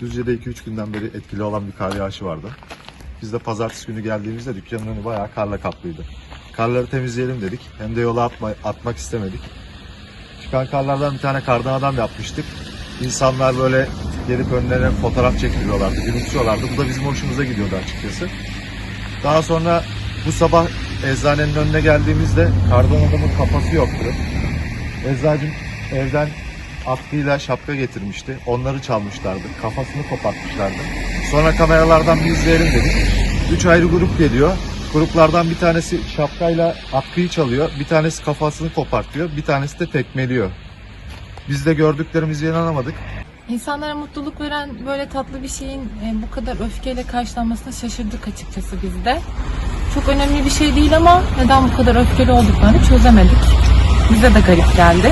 Düzce'de 2-3 günden beri etkili olan bir kar yağışı vardı. Biz de pazartesi günü geldiğimizde dükkanın önü bayağı karla kaplıydı. Karları temizleyelim dedik. Hem de yola atma, atmak istemedik. Çıkan karlardan bir tane kardan adam yapmıştık. İnsanlar böyle gelip önlerine fotoğraf çektiriyorlardı, gülümsüyorlardı. Bu da bizim hoşumuza gidiyordu açıkçası. Daha sonra bu sabah eczanenin önüne geldiğimizde kardan adamın kafası yoktu. Eczacım evden atkıyla şapka getirmişti. Onları çalmışlardı. Kafasını kopartmışlardı. Sonra kameralardan bir izleyelim dedik. Üç ayrı grup geliyor. Gruplardan bir tanesi şapkayla atkıyı çalıyor. Bir tanesi kafasını kopartıyor. Bir tanesi de tekmeliyor. Biz de gördüklerimize inanamadık. İnsanlara mutluluk veren böyle tatlı bir şeyin e, bu kadar öfkeyle karşılanmasına şaşırdık açıkçası biz de. Çok önemli bir şey değil ama neden bu kadar öfkeli olduklarını çözemedik. Bize de garip geldi.